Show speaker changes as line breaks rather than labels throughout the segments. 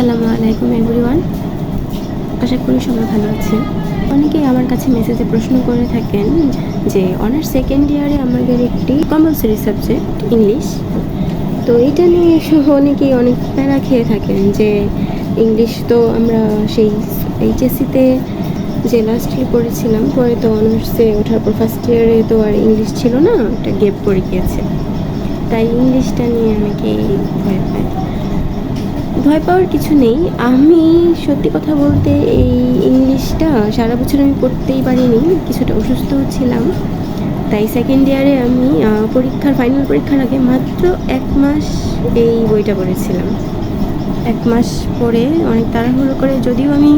আসসালামু আলাইকুম এভরিওয়ান আশা করি সবাই ভালো আছে। অনেকেই আমার কাছে মেসেজে প্রশ্ন করে থাকেন যে অনার্স সেকেন্ড ইয়ারে আমাদের একটি কম্পালসারি সাবজেক্ট ইংলিশ তো এটা নিয়ে অনেকেই অনেক প্যারা খেয়ে থাকেন যে ইংলিশ তো আমরা সেই এইচএসসিতে যে লাস্ট লাস্টলি পড়েছিলাম, পরে তো অনার্সে ওঠার পর ফার্স্ট ইয়ারে তো আর ইংলিশ ছিল না, একটা গেপ পড়ে গিয়েছে। তাই ইংলিশটা নিয়ে অনেকেই ভয় পায়। ভয় পাওয়ার কিছু নেই। আমি সত্যি কথা বলতে এই ইংলিশটা সারা বছর আমি পড়তেই পারিনি, কিছুটা অসুস্থ ছিলাম। তাই সেকেন্ড ইয়ারে আমি পরীক্ষার ফাইনাল পরীক্ষার আগে মাত্র এক মাস এই বইটা পড়েছিলাম। এক মাস পরে অনেক তাড়াহুড়ো করে যদিও আমি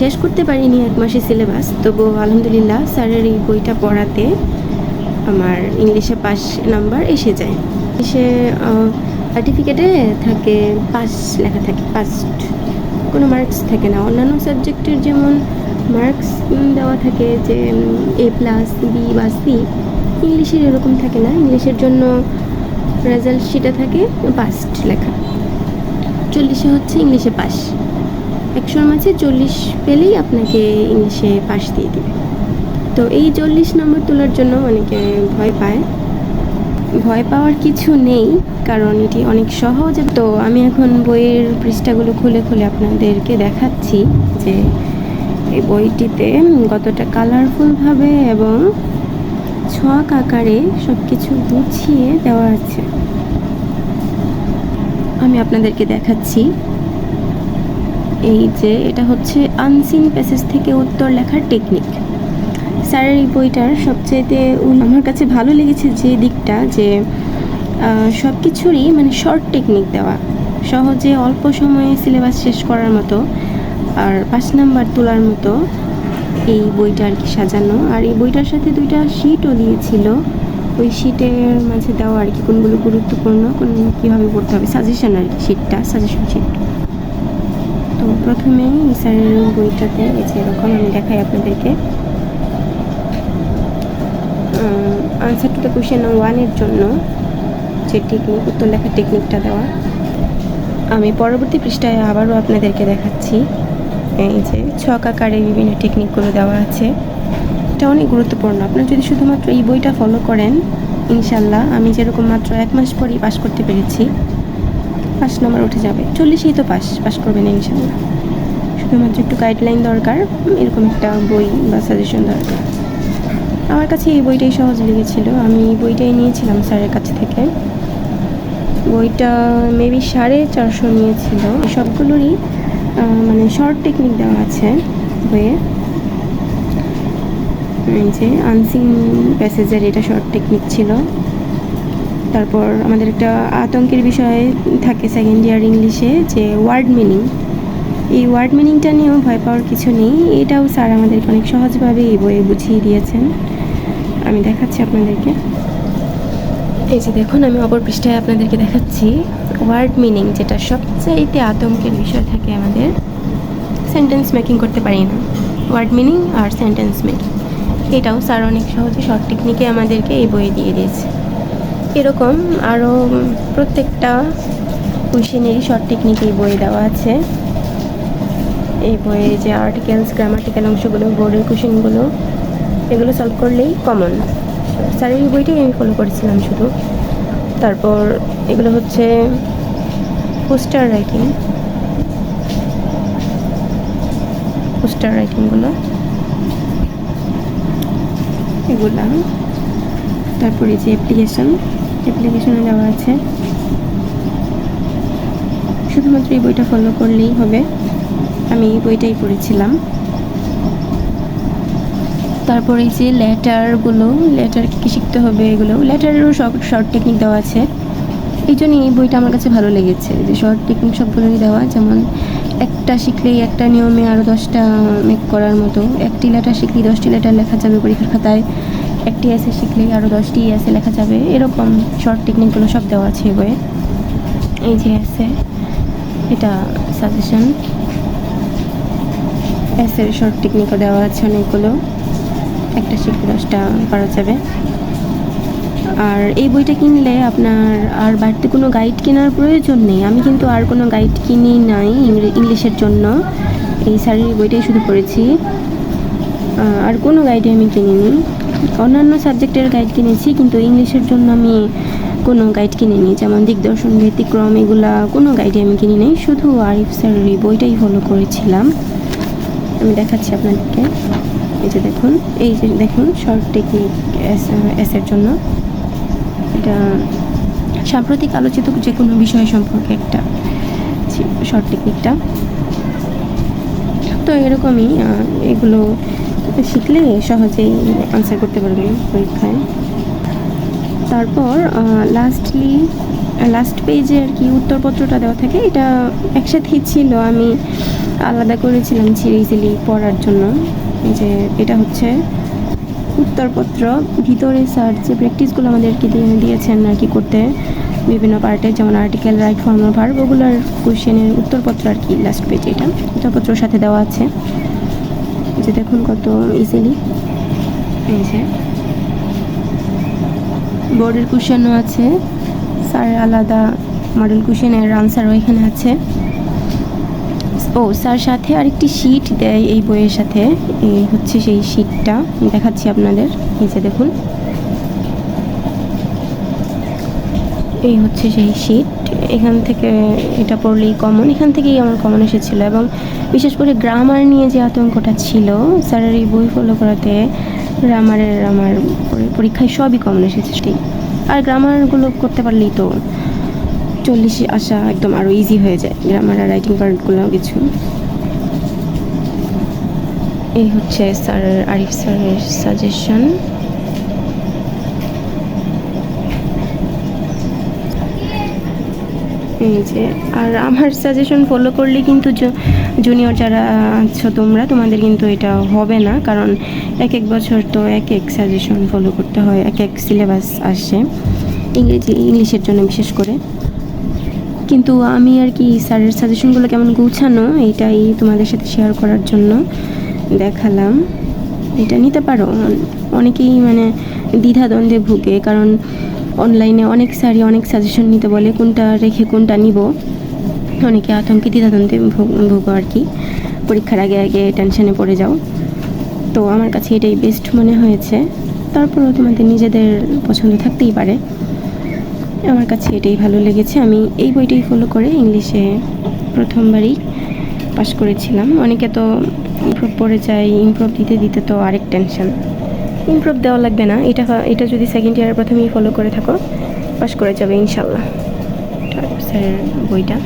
শেষ করতে পারিনি এক মাসের সিলেবাস তবু আলহামদুলিল্লাহ স্যারের এই বইটা পড়াতে আমার ইংলিশে পাস নাম্বার এসে যায়। সে সার্টিফিকেটে থাকে পাস লেখা থাকে পাস্ট কোনো মার্কস থাকে না। অন্যান্য সাবজেক্টের যেমন মার্কস দেওয়া থাকে যে এ প্লাস বি বা সি ইংলিশের এরকম থাকে না। ইংলিশের জন্য রেজাল্ট শিটে থাকে পাস্ট লেখা। চল্লিশে হচ্ছে ইংলিশে পাস একশোর মাঝে চল্লিশ পেলেই আপনাকে ইংলিশে পাস দিয়ে দিবে। তো এই চল্লিশ নম্বর তোলার জন্য অনেকে ভয় পায়। ভয় পাওয়ার কিছু নেই, কারণ এটি অনেক সহজ। তো আমি এখন বইয়ের পৃষ্ঠাগুলো খুলে খুলে আপনাদেরকে দেখাচ্ছি যে এই বইটিতে কতটা কালারফুলভাবে এবং ছক আকারে সব কিছু গুছিয়ে দেওয়া আছে। আমি আপনাদেরকে দেখাচ্ছি। এই যে এটা হচ্ছে আনসিন প্যাসেজ থেকে উত্তর লেখার টেকনিক স্যারের এই বইটার সবচাইতে আমার কাছে ভালো লেগেছে যে দিকটা, যে সব কিছুরই মানে শর্ট টেকনিক দেওয়া। সহজে অল্প সময়ে সিলেবাস শেষ করার মতো, আর পাঁচ নাম্বার তোলার মতো এই বইটা আর কি সাজানো। আর এই বইটার সাথে দুইটা শিটও দিয়েছিল। ওই শিটের মাঝে দেওয়া আর কি কোনগুলো গুরুত্বপূর্ণ, কোন কীভাবে পড়তে হবে সাজেশন আর কি শিটটা সাজেশন শিট তো প্রথমেই স্যারের বইটাতে এই যে এরকম আমি দেখাই আপনাদেরকে। আনসার টু দ্য কোয়েশ্চেন ওয়ানের জন্য যে টেকনিক উত্তর লেখার টেকনিকটা দেওয়া, আমি পরবর্তী পৃষ্ঠায় আবারও আপনাদেরকে দেখাচ্ছি। এই যে ছক আকারে বিভিন্ন টেকনিকগুলো দেওয়া আছে। এটা অনেক গুরুত্বপূর্ণ। আপনারা যদি শুধুমাত্র এই বইটা ফলো করেন ইনশাল্লাহ আমি যেরকম মাত্র এক মাস পরেই পাশ করতে পেরেছি পাস নম্বর উঠে যাবে। চল্লিশেই তো পাস পাস করবেন ইনশাল্লাহ শুধুমাত্র একটু গাইডলাইন দরকার, এরকম একটা বই বা সাজেশন দরকার। আমার কাছে এই বইটাই সহজ লেগেছিল। আমি বইটাই নিয়েছিলাম স্যারের কাছ থেকে। বইটা মেবি সাড়ে চারশো নিয়েছিল। সবগুলোরই মানে শর্ট টেকনিক দেওয়া আছে বইয়ে। এই যে আনসিং প্যাসেজের এটা শর্ট টেকনিক ছিল। তারপর আমাদের একটা আতঙ্কের বিষয়ে থাকে সেকেন্ড ইয়ার ইংলিশে যে ওয়ার্ড মিনিং এই ওয়ার্ড মিনিংটা নিয়েও ভয় পাওয়ার কিছু নেই। এটাও স্যার আমাদেরকে অনেক সহজভাবে এই বইয়ে বুঝিয়ে দিয়েছেন। আমি দেখাচ্ছি আপনাদেরকে। এই যে দেখুন, আমি অপর পৃষ্ঠায় আপনাদেরকে দেখাচ্ছি ওয়ার্ড মিনিং যেটা সবচাইতে আতঙ্কের বিষয় থাকে আমাদের। সেন্টেন্স মেকিং করতে পারি না। ওয়ার্ড মিনিং আর সেন্টেন্স মেকিং এটাও স্যার অনেক সহজে শর্ট টেকনিকে আমাদেরকে এই বইয়ে দিয়ে দিয়েছে। এরকম আরও প্রত্যেকটা কুইশনেরই শর্ট টেকনিক এই বইয়ে দেওয়া আছে। এই বইয়ে যে আর্টিকেলস গ্রামাটিক্যাল অংশগুলো বোর্ডের কোশ্চেনগুলো এগুলো সলভ করলেই কমন স্যারের এই বইটাই আমি ফলো করেছিলাম শুধু। তারপর এগুলো হচ্ছে পোস্টার রাইটিং পোস্টার রাইটিংগুলো এগুলো। তারপরে যে অ্যাপ্লিকেশন অ্যাপ্লিকেশনে দেওয়া আছে। শুধুমাত্র এই বইটা ফলো করলেই হবে। আমি এই বইটাই পড়েছিলাম। তারপরে এই যে লেটারগুলো লেটার কী কী শিখতে হবে এগুলো লেটারেরও শর্ট টেকনিক দেওয়া আছে। এই জন্যই এই বইটা আমার কাছে ভালো লেগেছে, যে শর্ট টেকনিক সবগুলোই দেওয়া, যেমন একটা শিখলেই একটা নিয়মে আরও দশটা মেক করার মতো, একটি লেটার শিখলেই দশটি লেটার লেখা যাবে পরীক্ষার খাতায়, একটি এসে শিখলেই আরও দশটি এসে লেখা যাবে, এরকম শর্ট টেকনিকগুলো সব দেওয়া আছে এই বইয়ে। এই যে এসে এটা সাজেশন এসের শর্ট টেকনিকও দেওয়া আছে অনেকগুলো। একটা শিখলে দশটা করা যাবে। আর এই বইটা কিনলে আপনার আর বাড়তি কোনো গাইড কেনার প্রয়োজন নেই। আমি কিন্তু আর কোনো গাইড কিনি নাই ইংলিশের জন্য। এই স্যারের বইটাই শুধু পড়েছি। আর কোনো গাইডে আমি কিনিনি। অন্যান্য সাবজেক্টের গাইড কিনেছি, কিন্তু ইংলিশের জন্য আমি কোনো গাইড কিনিনি। যেমন দিগদর্শন, ব্যতিক্রম এগুলা কোনো গাইডে আমি কিনি নাই শুধু আরিফ স্যারের বইটাই ফলো করেছিলাম। আমি দেখাচ্ছি আপনাদেরকে। এই যে দেখুন, এই যে দেখুন শর্ট টেকনিক এস এসের জন্য। এটা সাম্প্রতিক আলোচিত যে কোনো বিষয় সম্পর্কে একটা শর্ট টেকনিকটা তো এরকমই এগুলো শিখলে সহজেই আনসার করতে পারবেন পরীক্ষায়। তারপর লাস্টলি লাস্ট পেজে আর কি উত্তরপত্রটা দেওয়া থাকে, এটা একসাথেই ছিল। আমি আলাদা করেছিলাম সিরিজলি পড়ার জন্য। এই যে এটা হচ্ছে উত্তরপত্র। ভিতরে স্যার যে প্র্যাকটিসগুলো আমাদেরকে দিয়ে দিয়েছেন আর কি করতে, বিভিন্ন পার্টে যেমন আর্টিকেল রাইট ফর্মাল ভার্ব ওগুলোর কোশ্চেনের উত্তরপত্র আর কি লাস্ট পেজ এটা। উত্তরপত্রর সাথে দেওয়া আছে। যে দেখুন কত ইজিলি এই যে বোর্ডের কুশনও আছে। স্যার আলাদা মডেল কুশনের আনসারও এখানে আছে। ও, স্যার, সাথে আরেকটি শিট দেয় এই বইয়ের সাথে। এই হচ্ছে সেই শিটটা দেখাচ্ছি আপনাদের। যে দেখুন। এই হচ্ছে সেই শিট এখান থেকে এটা পড়লেই কমন এখান থেকেই আমার কমন এসেছিল। এবং বিশেষ করে গ্রামার নিয়ে যে আতঙ্কটা ছিল স্যারের এই বই ফলো করাতে গ্রামারের আমার পরীক্ষায় সবই কমন এসেছে আর গ্রামারগুলো করতে পারলেই তো চল্লিশে আসা একদম আরও ইজি হয়ে যায়। গ্রামার আর রাইটিং পার্টগুলো কিছু। এই হচ্ছে স্যার আরিফ স্যারের সাজেশন এই যে, আর আমার সাজেশন ফলো করলে কিন্তু জুনিয়র যারা আছো তোমরা, তোমাদের কিন্তু এটা হবে না। কারণ এক এক বছর তো এক এক সাজেশন ফলো করতে হয়, এক এক সিলেবাস আসে। ইংরেজি, ইংলিশের জন্য বিশেষ করে। কিন্তু আমি আর কি স্যারের সাজেশনগুলো কেমন গুছানো, এইটাই তোমাদের সাথে শেয়ার করার জন্য দেখালাম। এটা নিতে পারো। অনেকেই মানে দ্বিধাদ্বন্দ্বে ভুগে, কারণ অনলাইনে অনেক স্যারই অনেক সাজেশন নিতে বলে, কোনটা রেখে কোনটা নিব। অনেকে আতঙ্কে দ্বিধাদ্বন্দ্বে ভুগো আর কি। পরীক্ষার আগে আগে টেনশনে পড়ে যাও। তো আমার কাছে এটাই বেস্ট মনে হয়েছে। তারপরেও তোমাদের নিজেদের পছন্দ থাকতেই পারে। আমার কাছে এটাই ভালো লেগেছে। আমি এই বইটাই ফলো করে ইংলিশে প্রথমবারই পাশ করেছিলাম। অনেকে তো ইমপ্রুভ পড়ে যায় ইম্প্রুভ দিতে দিতে তো আরেক টেনশন ইমপ্রুভ দেওয়া লাগবে না। এটা এটা যদি সেকেন্ড ইয়ারের প্রথমেই ফলো করে থাকো পাশ করে যাবে ইনশাল্লাহ। স্যারের বইটা।